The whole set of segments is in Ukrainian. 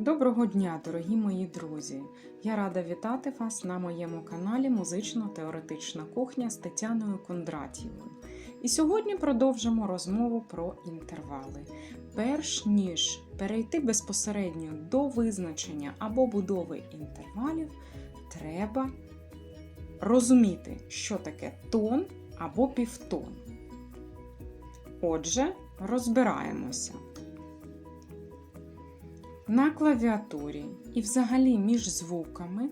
Доброго дня, дорогі мої друзі! Я рада вітати вас на моєму каналі Музично-теоретична кухня з Тетяною Кондратєвою. І сьогодні продовжимо розмову про інтервали. Перш ніж перейти безпосередньо до визначення або будови інтервалів, треба розуміти, що таке тон або півтон. Отже, розбираємося. На клавіатурі і взагалі між звуками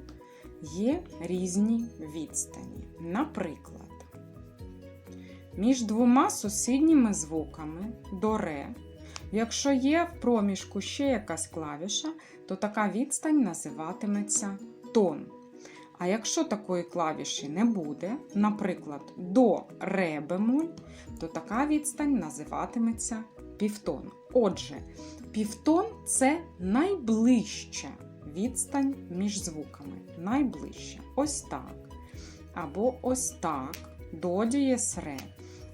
є різні відстані. Наприклад, між двома сусідніми звуками до ре, якщо є в проміжку ще якась клавіша, то така відстань називатиметься тон. А якщо такої клавіші не буде, наприклад, до ре бемоль, то така відстань називатиметься півтон. Отже, півтон це найближча відстань між звуками. Найближча. Ось так. Або ось так. До дієс ре.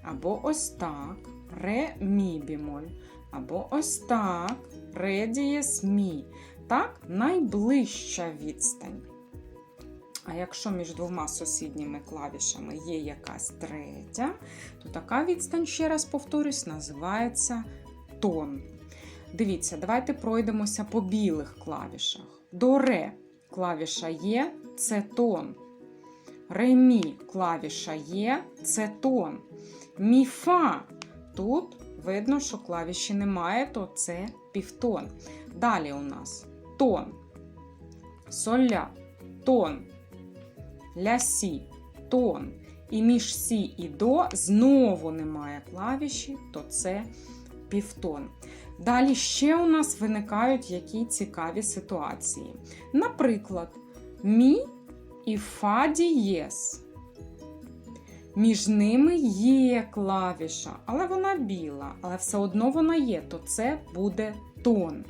Або ось так. Ре мі бімоль. Або ось так. Ре дієс мі. Так, найближча відстань. А якщо між двома сусідніми клавішами є якась третя, то така відстань, ще раз повторюсь, називається тон. Дивіться, давайте пройдемося по білих клавішах. До ре клавіша є це тон. Ре клавіша є це тон. Мі. Тут видно, що клавіші немає, то це півтон. Далі у нас тон, соля, тон, ля сі, тон. І між сі і до знову немає клавіші, то це півтон. Далі ще у нас виникають які цікаві ситуації. Наприклад, мі і фа дієс. Між ними є клавіша, але вона біла, але все одно вона є, то це буде тон.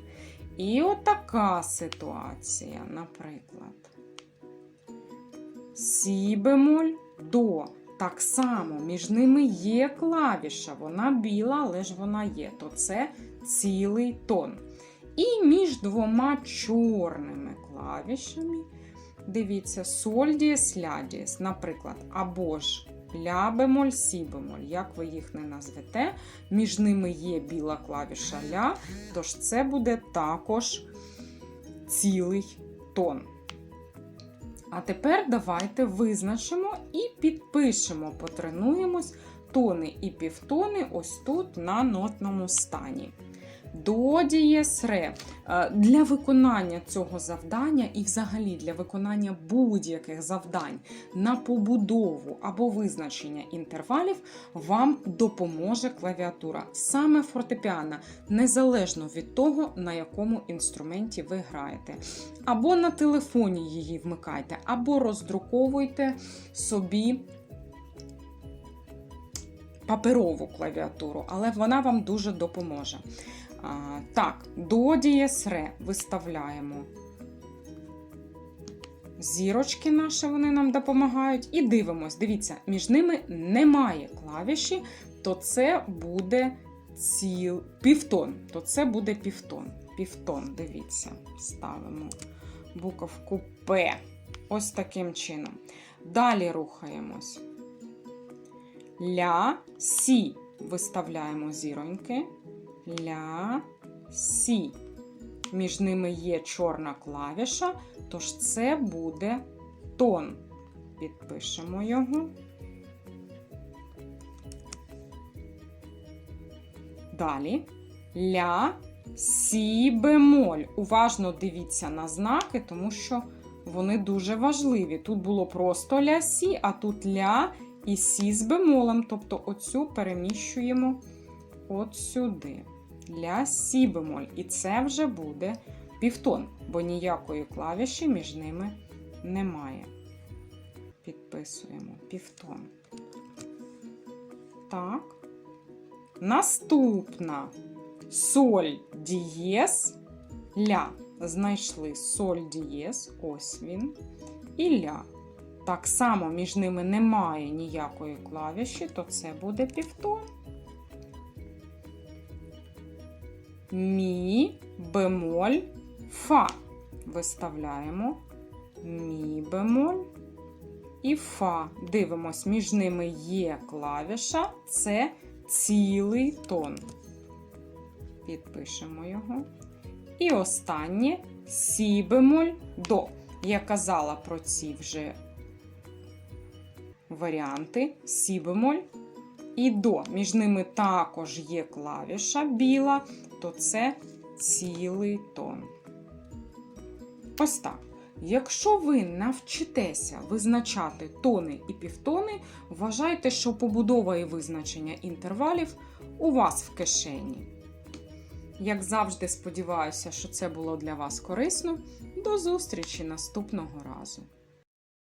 І отака ситуація, наприклад. Сі бемоль до. Так само між ними є клавіша, вона біла, але ж вона є, то це цілий тон. І між двома чорними клавішами, дивіться, соль дієс, ля дієс, наприклад, або ж ля бемоль, сі бемоль, як ви їх не назвете, між ними є біла клавіша ля, тож це буде також цілий тон. А тепер давайте визначимо і підпишемо, потренуємось тони і півтони ось тут на нотному стані. До дієс. Е, Для виконання цього завдання і взагалі для виконання будь-яких завдань на побудову або визначення інтервалів вам допоможе клавіатура. Саме фортепіано, незалежно від того, на якому інструменті ви граєте. Або на телефоні її вмикайте, або роздруковуйте собі паперову клавіатуру, але вона вам дуже допоможе. А, Так, до дієс ре виставляємо зірочки наші, вони нам допомагають. І дивимось, дивіться, між ними немає клавіші, то це буде ціл... півтон. То це буде півтон. Півтон, дивіться, ставимо буковку П. Ось таким чином. Далі рухаємось. Ля, сі. Виставляємо зіроньки. Ля, сі. Між ними є чорна клавіша, тож це буде тон. Підпишемо його. Далі ля, сі бемоль. Уважно дивіться на знаки, тому що вони дуже важливі. Тут було просто ля сі, а тут ля і сі з бемолем. Тобто оцю переміщуємо от сюди. Ля сі бемоль. І це вже буде півтон, бо ніякої клавіші між ними немає. Підписуємо півтон. Так. Наступна соль дієс, ля. Знайшли соль дієс, ось він, і ля. Так само між ними немає ніякої клавіші, то це буде півтон. Мі, бемоль, Фа виставляємо, мі бемоль і фа. Дивимось, між ними є клавіша, це цілий тон. Підпишемо його. І останнє сі бемоль до. Я казала про ці вже варіанти сі бемоль і до. Між ними також є клавіша біла, то це цілий тон. Ось так. Якщо ви навчитеся визначати тони і півтони, вважайте, що побудова і визначення інтервалів у вас в кишені. Як завжди, сподіваюся, що це було для вас корисно. До зустрічі наступного разу!